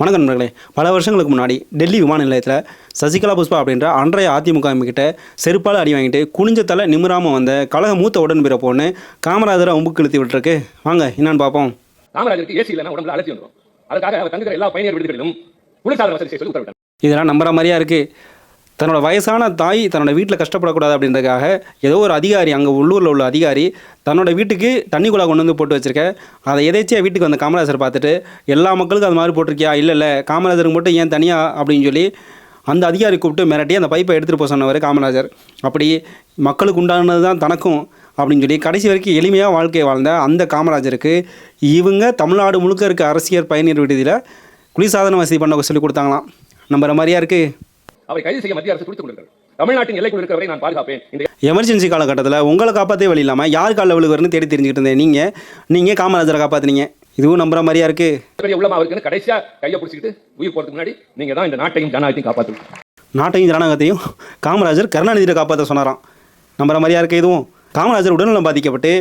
வணக்கம் நண்பர்களே. பல வருஷங்களுக்கு முன்னாடி டெல்லி விமான நிலையத்தில் சசிகலா புஷ்பா அப்படின்ற அன்றைய அதிமுக கிட்ட செருப்பால் அடி வாங்கிட்டு குனிஞ்ச தலை நிமிராமல் வந்த கழக மூத்த உடன்பிற பொண்ணு காமராஜரை அம்புக்கு இழுத்து விட்டுருக்கு. வாங்க என்னன்னு பார்ப்போம். காமராஜருக்கு ஏசி இல்லைன்னா உடம்புல அலர்ஜி வந்துடும் அதுக்காக அவர் தங்குகிற எல்லா பயணியர் விடுதிகளிலும் குளிர்சாதன வசதி செய்ய சொல்லி உத்தரவிட்டார் இதெல்லாம் நம்புற மாதிரியா இருக்குது தன்னோட வயசான தாய் தன்னோட வீட்டில் கஷ்டப்படக்கூடாது அப்படின்றதுக்காக ஏதோ ஒரு அதிகாரி அங்கே உள்ளூரில் உள்ள அதிகாரி தன்னோட வீட்டுக்கு தண்ணி குழா கொண்டு வந்து போட்டு வச்சிருக்க. அதை எதேச்சியாக வீட்டுக்கு வந்த காமராஜர் பார்த்துட்டு எல்லா மக்களுக்கும் அது மாதிரி போட்டிருக்கியா? இல்லை இல்லை காமராஜருக்கு மட்டும் ஏன் தனியாக அப்படின்னு சொல்லி அந்த அதிகாரி கூப்பிட்டு மிரட்டி அந்த பைப்பை எடுத்துகிட்டு போக சொன்னவர் காமராஜர். அப்படி மக்களுக்கு உண்டானது தான் தனக்கும் அப்படின்னு சொல்லி கடைசி வரைக்கும் எளிமையாக வாழ்க்கையை வாழ்ந்த அந்த காமராஜருக்கு இவங்க தமிழ்நாடு முழுக்க இருக்க அரசியல் பயணியர் விடுதியில் குளிர்சாதன வசதி பண்ண சொல்லி கொடுத்தாங்களாம். நம்புற மாதிரியா இருக்குது அவரை கைது செய்ய மத்திய அரசு துடித்துக் கொண்டிருக்கிறது. தமிழ்நாட்டின் எல்லைக்குள் இருக்கிறவரை நான் பாதுகாப்பேன். இந்த எமர்ஜென்சி காலகட்டத்தில் உங்களை காப்பாற்றே வழி இல்லாமல் யார் காலில் விழுகுறன்னு தேடி தெரிஞ்சுக்கிட்டு இருந்தேன். நீங்கள் நீங்கள் காமராஜரை காப்பாற்றுனீங்க இதுவும் நம்புற மாதிரியா இருக்குது பெரிய உள்ளமா கடைசியா கையை பிடிச்சிக்கிட்டு உயிர் போறதுக்கு முன்னாடி நீங்க தான் இந்த நாட்டையும் ஜனநாயகத்தையும் காப்பாற்றணும் நாட்டையும் ஜனநாயகத்தையும் காமராஜர் கருணாநிதியை காப்பாற்ற சொன்னாராம். நம்புற மாதிரியா இருக்குது இதுவும்? காமராஜர் உடல்நலம் பாதிக்கப்பட்டு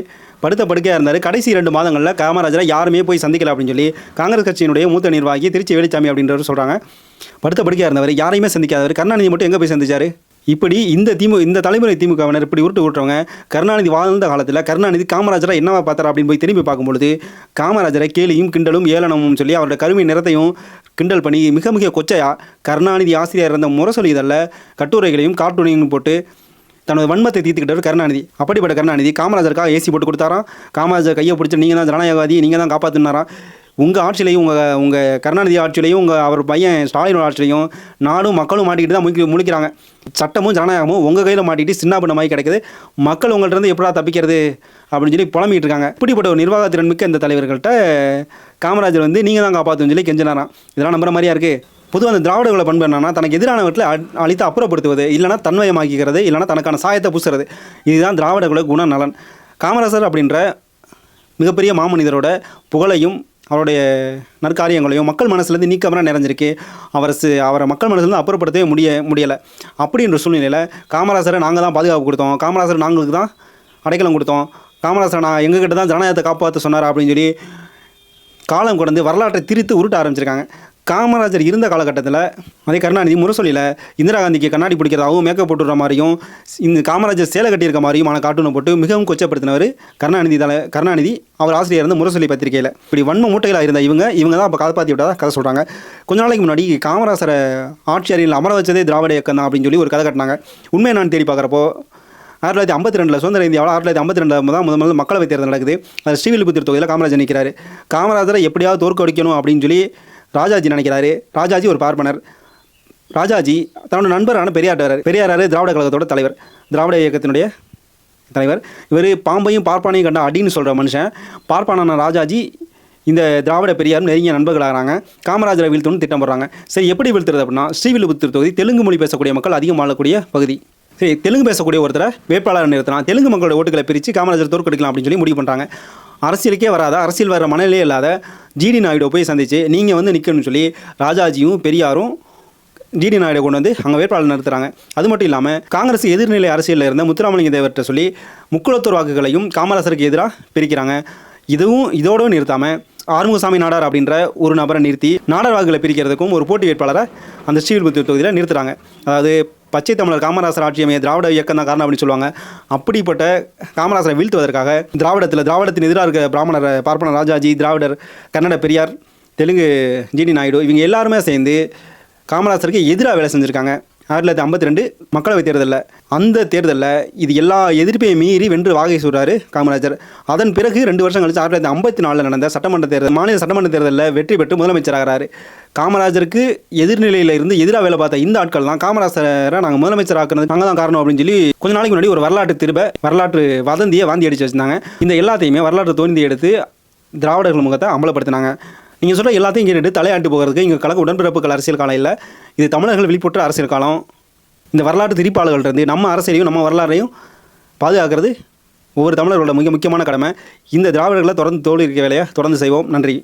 படுத்த படுக்கையாக இருந்தார். கடைசி ரெண்டு மாதங்களில் காமராஜரை யாருமே போய் சந்திக்கல அப்படின்னு சொல்லி காங்கிரஸ் கட்சியினுடைய மூத்த நிர்வாகி திருச்சி வேலுச்சாமி அப்படின்றவர் சொல்கிறாங்க படுத்த படுக்கையாக இருந்தவர் யாரையுமே சந்திக்காதவர். கருணாநிதி மட்டும் எங்கே போய் சந்திச்சார்? இப்படி இந்த திமுக இந்த தலைமுறை திமுகவினர் இப்படி உருட்டு விட்டுறவங்க கருணாநிதி வாழ்ந்த காலத்தில் கருணாநிதி காமராஜரை என்னவா பார்த்தார் அப்படின்னு போய் திரும்பி பார்க்கும்பொழுது காமராஜரை கேலியும் கிண்டலும் ஏளனமும் சொல்லி அவருடைய கருமை நிறத்தையும் கிண்டல் பண்ணி மிக மிக கொச்சையாக கருணாநிதி ஆசிரியர் இருந்த முரசொலி இதழில் கட்டுரைகளையும் கார்ட்டூனையும் போட்டு தனது வன்மத்தை தீர்த்துக்கிட்டவர் கருணாநிதி. அப்படிப்பட்ட கருணாநிதி காமராஜருக்காக ஏசி போட்டு கொடுத்தாராம். காமராஜர் கையை பிடிச்சி நீங்கள் தான் ஜனநாயகவாதி நீங்கள் தான் காப்பாற்றினாராம் உங்கள் ஆட்சியிலையும் உங்கள் உங்கள் கருணாநிதி ஆட்சியிலையும் உங்கள் அவர் பையன் ஸ்டாலினோட ஆட்சியிலையும் நாடும் மக்களும் மாட்டிக்கிட்டு தான் முழிக்க முழிக்கிறாங்க. சட்டமும் ஜனநாயகமும் உங்கள் கையில் மாட்டிக்கிட்டு சின்ன பண்ண மாதிரி கிடைக்குது. மக்கள் உங்கள்கிட்ட இருந்து எப்படா தப்பிக்கிறது அப்படின்னு சொல்லி புலம்பிட்டு இருக்காங்க. இப்படிப்பட்ட ஒரு நிர்வாகத்திறன் மிக்க இந்த தலைவர்கள்ட்ட காமராஜர் வந்து நீங்கள் தான் காப்பாற்றுன்னு சொல்லி கெஞ்சினாராம். இதெல்லாம் நம்புற மாதிரியா இருக்குது பொதுவாக அந்த திராவிடர்களை பண்பு என்னன்னா தனக்கு எதிரானவர்களை அழித்து அப்புறப்படுத்துவது இல்லைனா தன்மயமாக்கிக்கிறது இல்லைனா தனக்கான சாயத்தை பூசுறது. இதுதான் திராவிடர்கள குண நலன் காமராஜர் அப்படின்ற மிகப்பெரிய மாமனிதரோட புகழையும் அவருடைய நற்காரியங்களையும் மக்கள் மனசுலேருந்து நீக்கமாக நிறைஞ்சிருக்கு. அவரை அவரை மக்கள் மனசுலேருந்து அப்புறப்படுத்தவே முடிய முடியலை. அப்படின்ற சூழ்நிலையில் காமராஜரை நாங்கள் தான் பாதுகாப்பு கொடுத்தோம். காமராஜர் நாங்களுக்கு தான் அடைக்கலம் கொடுத்தோம். காமராசர் நான் எங்ககிட்ட தான் ஜனநாயகத்தை காப்பாற்ற சொன்னார் அப்படின்னு சொல்லி காலம் கடந்து வரலாற்றை திரித்து உருட்ட ஆரம்பிச்சிருக்காங்க. காமராஜர் இருந்த காலகட்டத்தில் அதே கருணாநிதி முரசொலியில் இந்திரா காந்திக்கு கண்ணாடி பிடிக்கிறதாகவும் மேக்கப் போட்டுற மாதிரியும் இந்த காமராஜர் சேலை கட்டியிருக்க மாதிரியுமான கார்ட்டூனை போட்டு மிகவும் கொச்சப்படுத்தினவர் கருணாநிதி தலை கருணாநிதி. அவர் ஆசிரியர் இருந்த முரசொலி பத்திரிகையில். இப்படி வன்ம மூட்டைகளாக இருந்த இவங்க இவங்க தான் அப்போ காப்பாற்றி விட்டதா கதை சொல்கிறாங்க கொஞ்ச நாளைக்கு முன்னாடி காமராஜரை ஆட்சி அமர வச்சதே திராவிட இயக்கம் தான் அப்படின்னு சொல்லி ஒரு கதை கட்டினாங்க. உண்மையை நான் தேடி பார்க்குறப்போ ஆயிரத்தி தொள்ளாயிரத்தி ஐம்பத்தி ரெண்டில் சுதந்திர இந்தியாவில் ஆயிரத்தி தொள்ளாயிரத்தி ஐம்பத்தி ரெண்டு தான் முதல் மக்களவைத் தேர்தல் நடக்குது. அது ஸ்ரீவில்லிபுத்தூர் தொகுதியில் காமராஜர் நிற்கிறார் காமராஜரை எப்படியாவது தோற்கடிக்கணும் அப்படின்னு சொல்லி ராஜாஜி நினைக்கிறாரு. ராஜாஜி ஒரு பார்ப்பனர். ராஜாஜி தன்னோட நண்பரான பெரியார் பெரியாராரு திராவிட கழகத்தோட தலைவர். திராவிட இயக்கத்தினுடைய தலைவர். இவர் பாம்பையும் பார்ப்பானையும் கண்ட அடின்னு சொல்கிற மனுஷன். பார்ப்பானான ராஜாஜி இந்த திராவிட பெரியாரும் நெருங்கிய நண்பர்களாகிறாங்க. காமராஜரை வீழ்த்தணும்னு திட்டம் போடுறாங்க. சரி எப்படி வீழ்த்துறது அப்படின்னா ஸ்ரீவில்லிபுத்தூர் தொகுதி தெலுங்கு மொழி பேசக்கூடிய மக்கள் அதிகம் வாழக்கூடிய பகுதி. சரி தெலுங்கு பேசக்கூடிய ஒருத்தரை வேட்பாளர் நிறுத்தினா தெலுங்கு மக்களோட ஓட்டுகளை பிரித்து காமராஜர் தோற்கடிக்கலாம் அப்படின்னு சொல்லி முடிவு பண்ணுறாங்க அரசியலுக்கே வராத? அரசியல் வர மனநிலையே இல்லாத ஜிடி நாயுடை போய் சந்திச்சு நீங்கள் வந்து நிற்கணும்னு சொல்லி ராஜாஜியும் பெரியாரும் ஜிடி நாயுடு கொண்டு வந்து அங்கே வேட்பாளர் நிறுத்துறாங்க அது மட்டும் இல்லாமல் காங்கிரஸ் எதிர்நிலை அரசியலில் இருந்த முத்துராமலிங்க தேவர்கிட்ட சொல்லி முக்குளத்தூர் வாக்குகளையும் காமராசருக்கு எதிராக பிரிக்கிறாங்க. இதுவும் இதோடு நிறுத்தாமல் ஆறுமுகசாமி நாடார் அப்படின்ற ஒரு நபரை நிறுத்தி நாடார் வாக்குகளை பிரிக்கிறதுக்கும் ஒரு போட்டி வேட்பாளரை அந்த ஸ்ரீவில்புத்தூர் தொகுதியில் நிறுத்துகிறாங்க அதாவது பச்சை தமிழர் காமராசர் ஆட்சி அமைய திராவிட இயக்கம் தான் காரணம் அப்படின்னு சொல்லுவாங்க. அப்படிப்பட்ட காமராசரை வீழ்த்துவதற்காக திராவிடத்தில் திராவிடத்தின் எதிராக இருக்க பிராமணர் பார்ப்பன ராஜாஜி திராவிடர் கன்னட பெரியார் தெலுங்கு ஜிடி நாயுடு இவங்க எல்லாருமே சேர்ந்து காமராசருக்கு எதிராக வேலை செஞ்சுருக்காங்க. ஆயிரத்தி தொள்ளாயிரத்தி ஐம்பத்தி ரெண்டு மக்களவைத் தேர்தலில் அந்த தேர்தலில் இது எல்லா எதிர்ப்பையும் மீறி வென்று வாகை சூறாரு காமராஜர். அதன் பிறகு ரெண்டு வருஷம் கழிச்சு ஆயிரத்தி தொள்ளாயிரத்தி ஐம்பத்தி நாலில் நடந்த சட்டமன்ற தேர்தல் மாநில சட்டமன்ற தேர்தலில் வெற்றி பெற்று முதலமைச்சராகிறாரு. காமராஜருக்கு எதிர்நிலையில் இருந்து எதிராக வேலை பார்த்த இந்த ஆட்கள் தான் காமராஜரை நாங்கள் முதலமைச்சர் ஆக்குறது நாங்கள் தான் காரணம் அப்படின்னு சொல்லி கொஞ்ச நாளைக்கு முன்னாடி ஒரு வரலாற்று திரும்ப வரலாற்று வதந்தியை வாந்தி அடிச்சு வச்சுருந்தாங்க. இந்த எல்லாத்தையுமே வரலாற்று தோண்டி எடுத்து திராவிடர்கள் முகத்தை அமலப்படுத்தினாங்க நீங்கள் சொல்கிற எல்லாத்தையும் கேட்டுட்டு தலையாண்டு போகிறதுக்கு இங்கே கலக்க உடன்பிறப்புகள் அரசியல் காலம் இல்லை. இது தமிழர்கள் வெளிப்பட்ட அரசியல் காலம். இந்த வரலாற்று திரிப்பாளர்கள் இருந்து நம்ம அரசியலையும் நம்ம வரலாறையும் பாதுகாக்கிறது ஒவ்வொரு தமிழர்களோட மிக முக்கியமான கடமை. இந்த திராவிடர்களை தொடர்ந்து தோல்வி இருக்க வேலையை தொடர்ந்து செய்வோம். நன்றி.